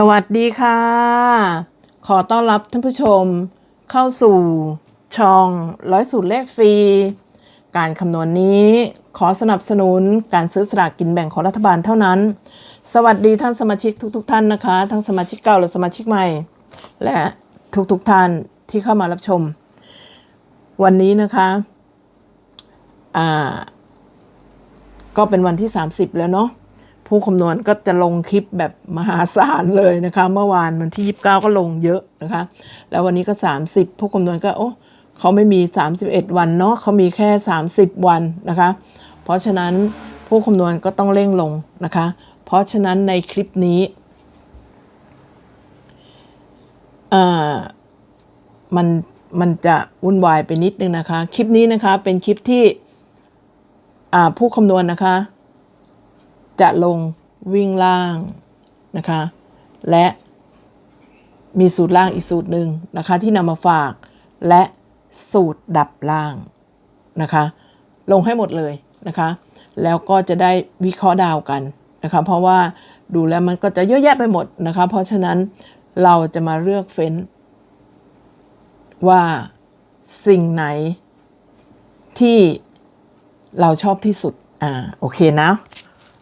สวัสดีค่ะ ขอต้อนรับท่านผู้ชมเข้าสู่ช่องร้อยสูตรเลขฟรี การคำนวณนี้ขอสนับสนุนการซื้อสลากกินแบ่งของรัฐบาลเท่านั้น สวัสดีท่านสมาชิกทุกๆทท่านนะคะ ทั้งสมาชิกเก่าและสมาชิกใหม่ และทุกๆทท่านที่เข้ามารับชม วันนี้นะคะอ่าก็เป็นวันที่ 30 แล้วเนาะ ผู้คำนวณก็จะลงคลิปแบบมหาศาลเลยนะคะ เมื่อวานวันที่ 29 ก็ลงเยอะนะคะ แล้ววันนี้ก็ 30 ผู้คำนวณก็โอ้เขาไม่มี 31 วันเนาะเขามีแค่ 30 วันนะคะ เพราะฉะนั้นผู้คำนวณก็ต้องเร่งลงนะคะ เพราะฉะนั้นในคลิปนี้มันมันจะวุ่นวายไปนิดนึงนะคะ คลิปนี้นะคะเป็นคลิปที่ผู้คำนวณนะคะ จะลงวิ่งล่างนะคะ และมีสูตรล่างอีกสูตรหนึ่งนะคะ ที่นำมาฝากและสูตรดับล่างนะคะ ลงให้หมดเลยนะคะ แล้วก็จะได้วิเคราะห์ดาวกันนะคะ เพราะว่าดูแล้วมันก็จะเยอะแยะไปหมดนะคะ เพราะฉะนั้นเราจะมาเลือกเฟ้น ว่าสิ่งไหนที่เราชอบที่สุด อ่า โอเคนะ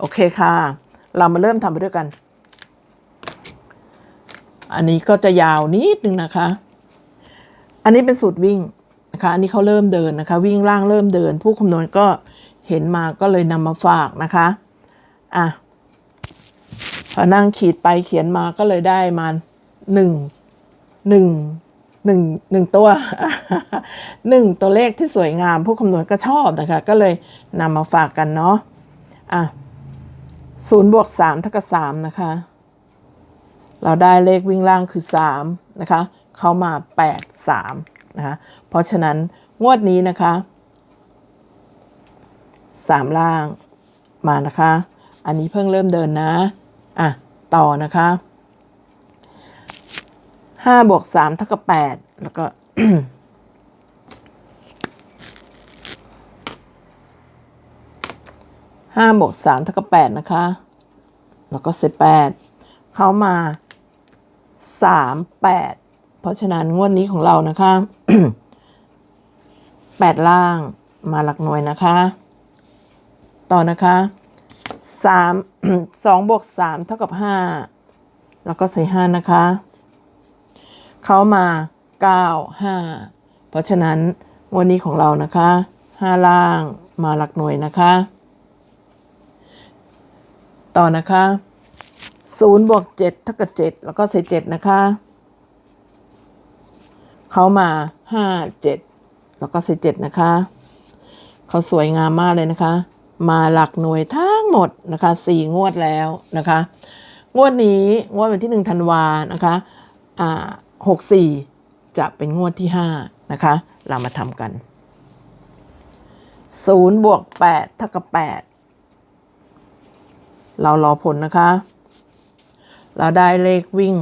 โอเคค่ะ เรามาเริ่มทำไปด้วยกัน อันนี้ก็จะยาวนิดนึงนะคะ อันนี้เป็นสูตรวิ่งนะคะอันนี้เขาเริ่มเดินนะคะ วิ่งล่างเริ่มเดิน ผู้คำนวณก็เห็นมาก็เลยนำมาฝากนะคะอะพอนั่งขีดไปเขียนมาก็เลยได้มาหนึ่งหนึ่งหนึ่งหนึ่งตัวหนึ่งตัวเลขที่สวยงาม ผู้คำนวณก็ชอบนะคะ ก็เลยนำมาฝากกันเนาะอะ ศูนย์บวกสามเท่ากับสามนะคะ เราได้เลขวิ่งล่างคือสามนะคะ เข้ามาแปดสามนะคะ เพราะฉะนั้นงวดนี้นะคะสามล่างมานะคะ อันนี้เพิ่งเริ่มเดินนะ อะ ต่อนะคะห้าบวกสามเท่ากับแปดแล้วก็ ห้าบวกสามเท่ากับแปดนะคะ แล้วก็เศษแปดเข้ามาสามแปดเพราะฉะนั้นงวดนี้ของเรานะคะแปดล่างมาหลักหน่วยนะคะ ต่อนะคะสามสองบวกสามเท่ากับห้าแล้วก็ใส่ห้านะคะ เข้ามาเก้าห้าเพราะฉะนั้นงวันนี้ของเรานะคะห้าล่างมาหลักหน่วยนะคะ ต่อนะคะศูนย์บวกเจ็ดเท่ากับเจ็ดแล้วก็ใส่เจ็ดนะคะ เขามาห้าเจ็ดแล้วก็ใส่เจ็ดนะคะ เขาสวยงามมากเลยนะคะ มาหลักหน่วยทั้งหมดนะคะสี่งวดแล้วนะคะ งวดนี้งวดวันที่หนึ่งธันวานะคะอ่าหกสี่จะเป็นงวดที่ห้านะคะ เรามาทำกันศูนย์บวกแปดเท่ากับแปด เรารอผลนะคะ เราได้เลขวิ่ง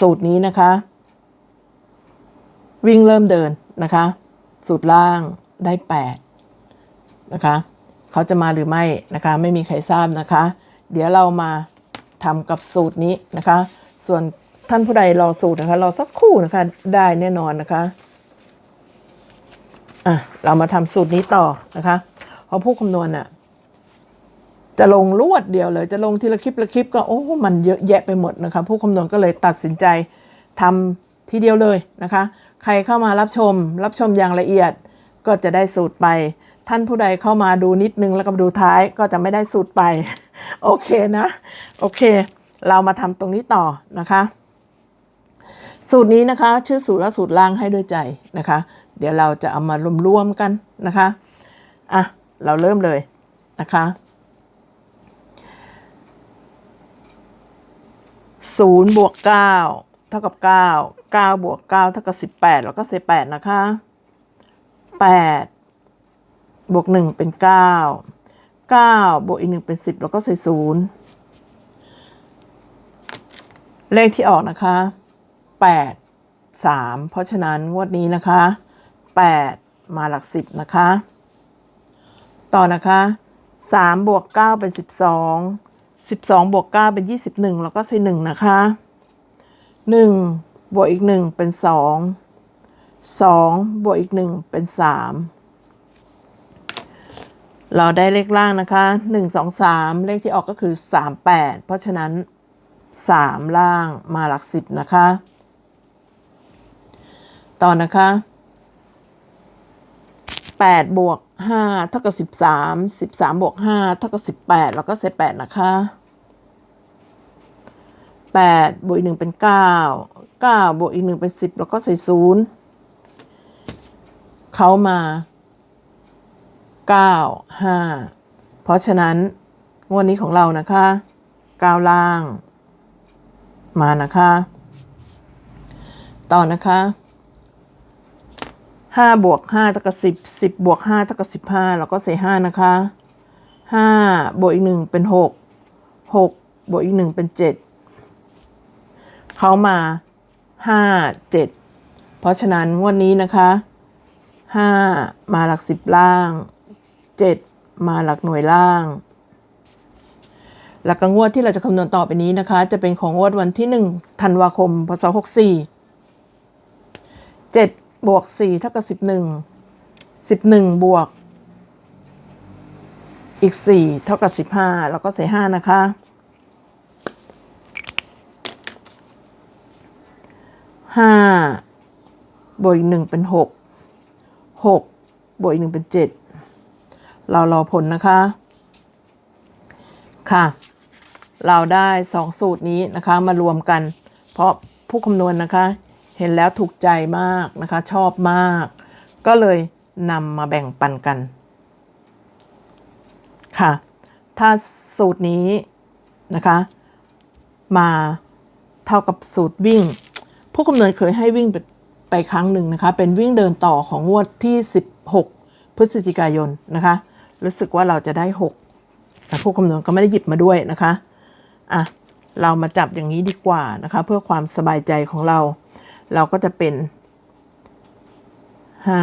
สูตรนี้นะคะ วิ่งเริ่มเดินนะคะ สูตรล่างได้ 8 นะคะ เขาจะมาหรือไม่นะคะ ไม่มีใครทราบนะคะ เดี๋ยวเรามาทำกับสูตรนี้นะคะ ส่วนท่านผู้ใดรอสูตรนะคะรอสักครู่นะคะได้แน่นอนนะคะอะเรามาทำสูตรนี้ต่อนะคะ เพราะผู้คำนวณน่ะ จะลงรวดเดียวเลย จะลงทีละคลิปละคลิปก็โอ้ มันเยอะแยะไปหมดนะคะ ผู้คำนวณก็เลยตัดสินใจทำทีเดียวเลยนะคะ ใครเข้ามารับชม รับชมอย่างละเอียดก็จะได้สูตรไป ท่านผู้ใดเข้ามาดูนิดนึงแล้วก็ดูท้ายก็จะไม่ได้สูตรไป โอเคนะ โอเค เรามาทำตรงนี้ต่อนะคะ สูตรนี้นะคะ ชื่อสูตรและสูตรล่างให้ด้วยใจนะคะ เดี๋ยวเราจะเอามารวมๆกันนะคะอะเราเริ่มเลยนะคะ ศูนย์บวกเก้าเท่ากับเก้าเก้าบวกเก้าเท่ากับสิบแปดแล้วก็เศษแปดนะคะแปดบวกหนึ่งเป็นเก้าเก้าบวกอีกหนึ่งเป็นสิบแล้วก็ใส่ศูนย์เลขที่ออกนะคะแปดสามเพราะฉะนั้นงวดนี้นะคะแปดมาหลักสิบนะคะ ต่อนะคะสามบวกเก้าเป็นสิบสอง 12บวก9เป็น 21 แล้วก็ใส่1นะคะ 1 บวกอีก 1 เป็น 2 2 บวกอีก 1 เป็น 3 เราได้เลขล่างนะคะ 1 2 3 เลขที่ออกก็คือ 38 เพราะฉะนั้น 3 ล่างมาหลัก 10 นะคะ ต่อนะคะ 8 บวก 5เท่ากับ13 13บวก5เท่ากับ18แล้วก็เศษ8นะคะ8บวกอีก1เป็น9 9บวกอีก1เป็น10แล้วก็ใส่0เขามา9 5เพราะฉะนั้นงวดนี้ของเรานะคะ9ล่าง มานะคะ ต่อนะคะ ห้าบวกห้าเท่ากับสิบสิบบวกห้าเท่ากับสิบห้าแล้วก็ใส่ห้านะคะห้าบวกอีกหนึ่งเป็นหกหกบวกอีกหนึ่งเป็นเจ็ดเขามาห้าเจ็ดเพราะฉะนั้นงวดนี้นะคะห้ามาหลักสิบล่างเจ็ดมาหลักหน่วยล่าง หลักงวดที่เราจะคำนวณต่อไปนี้นะคะ จะเป็นของงวดวันที่1ธันวาคมพศ64 7 บวก4เท่ากับ11 11บวก อีก4เท่ากับ15แล้วก็ใส่5นะคะ5บวกอีก1เป็น6 6บวกอีก1เป็น7เรารอผลนะคะ ค่ะ เราได้สองสูตรนี้นะคะมารวมกัน เพราะผู้คำนวณนะคะ เห็นแล้วถูกใจมากนะคะ ชอบมาก ก็เลยนำมาแบ่งปันกัน ค่ะ ถ้าสูตรนี้นะคะ มาเท่ากับสูตรวิ่ง ผู้คำนวณเคยให้วิ่งไปไปครั้งหนึ่งนะคะ เป็นวิ่งเดินต่อของงวดที่ 16 พฤศจิกายนนะคะ รู้สึกว่าเราจะได้ 6 แต่ผู้คำนวณก็ไม่ได้หยิบมาด้วยนะคะ อะ เรามาจับอย่างนี้ดีกว่านะคะ เพื่อความสบายใจของเรา เราก็จะเป็นห้า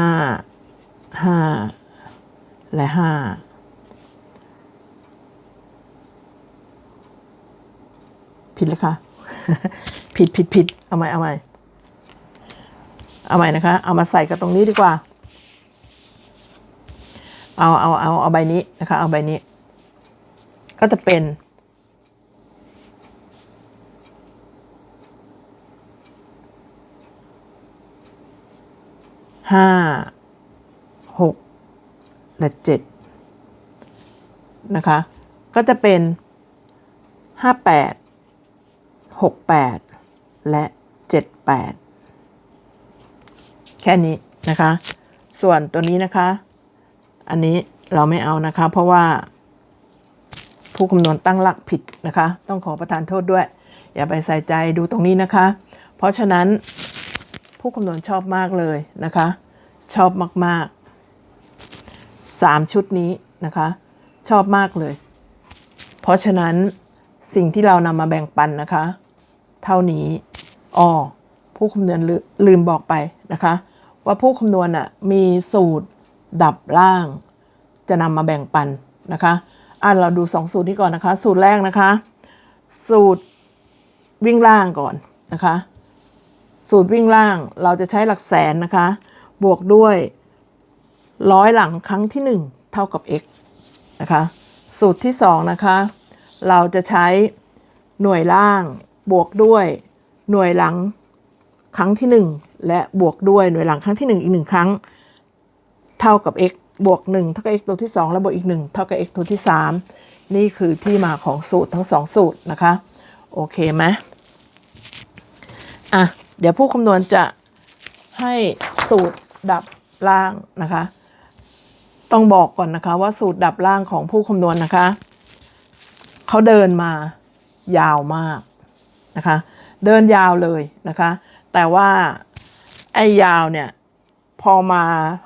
ห้าและห้าผิดแล้วค่ะผิดผิดผิดเอาใหม่เอาใหม่เอาใหม่นะคะ เอามาใส่กับตรงนี้ดีกว่า เอาเอาเอาเอาใบนี้นะคะ เอาใบนี้ ก็จะเป็น ห้าหกและเจ็ดนะคะ ก็จะเป็นห้าแปดหกแปดและเจ็ดแปดแค่นี้นะคะ ส่วนตัวนี้นะคะ อันนี้เราไม่เอานะคะ เพราะว่าผู้คำนวณตั้งหลักผิดนะคะ ต้องขอประทานโทษด้วย อย่าไปใส่ใจดูตรงนี้นะคะ เพราะฉะนั้น ผู้คำนวณชอบมากเลยนะคะ ชอบมากๆสามชุดนี้นะคะ ชอบมากเลย เพราะฉะนั้นสิ่งที่เรานำมาแบ่งปันนะคะ เท่านี้อ๋อผู้คำนวณลืลืมบอกไปนะคะ ว่าผู้คำนวณอะมีสูตรดับล่าง จะนำมาแบ่งปันนะคะอะเราดูสองสูตรนี้ก่อนนะคะ สูตรแรกนะคะ สูตรวิ่งล่างก่อนนะคะ สูตรวิ่งล่างเราจะใช้หลักแสนนะคะ บวกด้วยร้อยหลังครั้งที่ 1 เท่ากับ x นะคะ สูตรที่ 2 นะคะ เราจะใช้หน่วยล่าง บวกด้วยหน่วยหลังครั้งที่ 1 และบวกด้วยหน่วยหลังครั้งที่ 1 อีก 1 ครั้ง เท่ากับ x บวก 1 เท่ากับ x ตัวที่ 2 แล้วบวกอีก 1 เท่ากับ x ตัวที่ 3 นี่คือที่มาของสูตรทั้ง 2 สูตรนะคะ โอเคไหมอะ เดี๋ยวผู้คำนวณจะให้สูตรดับล่างนะคะ ต้องบอกก่อนนะคะว่าสูตรดับล่างของผู้คำนวณนะคะ เขาเดินมายาวมากนะคะ เดินยาวเลยนะคะ แต่ว่าไอ้ยาวเนี่ยพอมา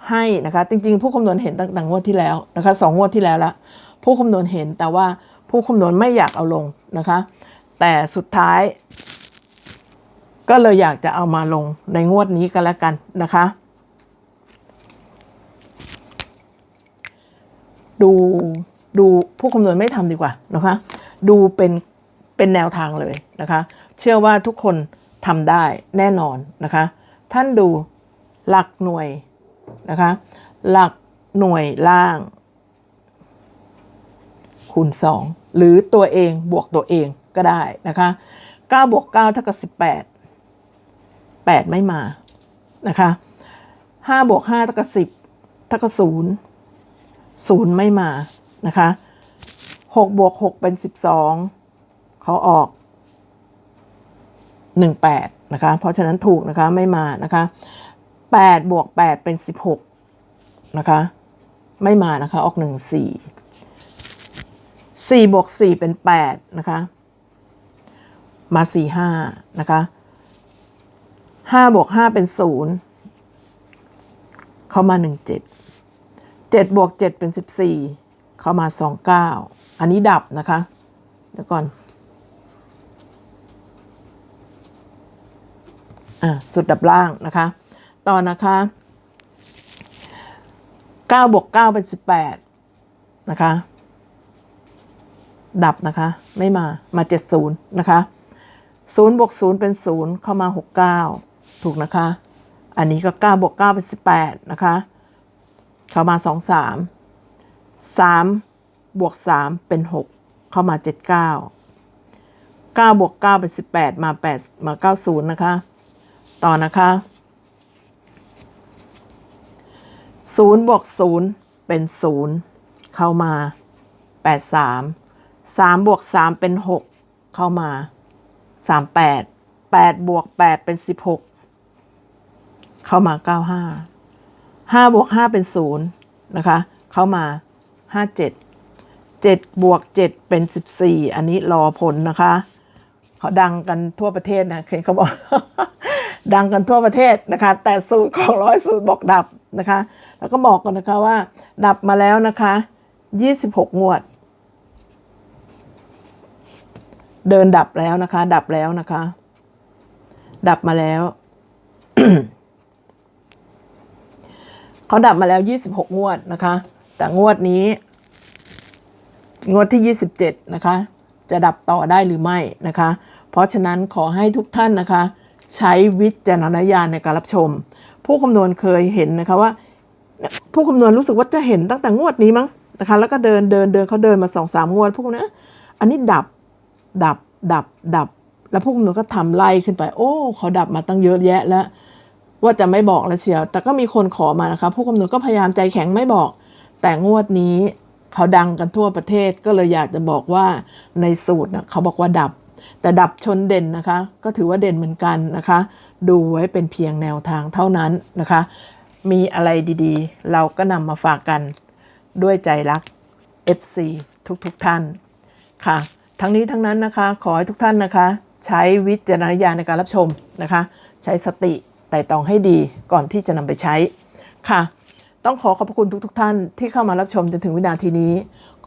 ให้นะคะ จริง ๆ ผู้คำนวณเห็นตั้งแต่งวดที่แล้วนะคะสองงวดที่แล้วละผู้คำนวณเห็นแต่ว่าผู้คำนวณไม่อยากเอาลงนะคะ แต่สุดท้าย ก็เลยอยากจะเอามาลงในงวดนี้กันแล้วกันนะคะ ดูดูผู้คำนวณไม่ทำดีกว่านะคะ ดูเป็นเป็นแนวทางเลยนะคะ เชื่อว่าทุกคนทำได้แน่นอนนะคะ ท่านดูหลักหน่วยนะคะ หลักหน่วยล่าง คูณ 2 หรือตัวเองบวกตัวเองก็ได้นะคะ9บวก9เท่ากับ18 8 ไม่มานะคะ5บวก5เท่ากับ10เท่ากับ0 0 ไม่มานะคะ6บวก6เป็น 12 เขาออก 18 นะคะ เพราะฉะนั้นถูกนะคะไม่มานะคะ8บวก8เป็น 16 นะคะ ไม่มานะคะ ออก 1 4 4บวก4เป็น 8 นะคะ มา 4 5 นะคะ ห้าบวกห้าเป็นศูนย์เข้ามาหนึ่งเจ็ดเจ็ดบวกเจ็ดเป็นสิบสี่เข้ามาสองเก้าอันนี้ดับนะคะ เดี๋ยวก่อน อะ สุดดับล่างนะคะ ต่อนะคะเก้าบวกเก้าเป็นสิบแปดนะคะ ดับนะคะ ไม่มา มาเจ็ดศูนย์นะคะศูนย์บวกศูนย์เป็นศูนย์เข้ามาหกเก้า ถูกนะคะ อันนี้ก็ 9 บวก 9 เป็น 18 นะคะ เข้ามา 23 3 บวก 3 เป็น 6 เข้ามา 79 9 บวก 9 เป็น 18 มา 8 มา 90 นะคะ ต่อนะคะ 0 บวก 0 เป็น 0 เข้ามา 83 3 บวก 3 เป็น 6 เข้ามา 38 8 บวก 8 เป็น 16 เข้ามา 95 5บวก5เป็น 0 นะคะ เข้ามา 57 7บวก7เป็น 14 อันนี้รอผลนะคะ เขาดังกันทั่วประเทศนะเคยเขาบอก ดังกันทั่วประเทศนะคะ แต่สูตรของร้อยสูตรบอกดับนะคะ แล้วก็บอกกันนะคะว่า ดับมาแล้วนะคะ 26 งวด เดินดับแล้วนะคะ ดับแล้วนะคะ ดับมาแล้ว เขาดับมาแล้ว 26 งวดนะคะ แต่งวดนี้ งวดที่ 27 นะคะ จะดับต่อได้หรือไม่นะคะ เพราะฉะนั้นขอให้ทุกท่านนะคะ ใช้วิจารณญาณในการรับชม ผู้คำนวณเคยเห็นนะคะว่า ผู้คำนวณรู้สึกว่าจะเห็นตั้งแต่งวดนี้มั้งนะคะแล้วก็เดินเดินเดินเขาเดินมาสองสามงวดพวกนี้อันนี้ดับดับดับดับ แล้วผู้คำนวณก็ทำไล่ขึ้นไป โอ้เขาดับมาตั้งเยอะแยะแล้ว ว่าจะไม่บอกแล้วเชียว แต่ก็มีคนขอมานะคะ ผู้คำนวณก็พยายามใจแข็งไม่บอก แต่งวดนี้เขาดังกันทั่วประเทศก็เลยอยากจะบอกว่าในสูตรนะเขาบอกว่าดับ แต่ดับชนเด่นนะคะ ก็ถือว่าเด่นเหมือนกันนะคะ ดูไว้เป็นเพียงแนวทางเท่านั้นนะคะ มีอะไรดีๆ เราก็นำมาฝากกันด้วยใจรัก FC ทุกๆทท่านค่ะ ทั้งนี้ทั้งนั้นนะคะ ขอให้ทุกท่านนะคะ ใช้วิจารณญาณในการรับชมนะคะ ใช้สติ ไต่ตองให้ดีก่อนที่จะนำไปใช้ค่ะ ต้องขอขอบพระคุณทุกๆทท่านที่เข้ามารับชมจนถึงวินาทีนี้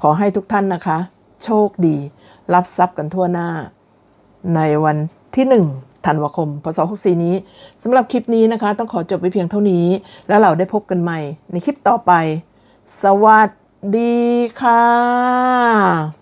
ขอให้ทุกท่านนะคะ โชคดี รับทรัพย์กันทั่วหน้า ในวันที่ 1ธันวาคม พศ 64 นี้สำหรับคลิปนี้นะคะ ต้องขอจบไว้เพียงเท่านี้ แล้วเราได้พบกันใหม่ในคลิปต่อไป สวัสดีค่ะ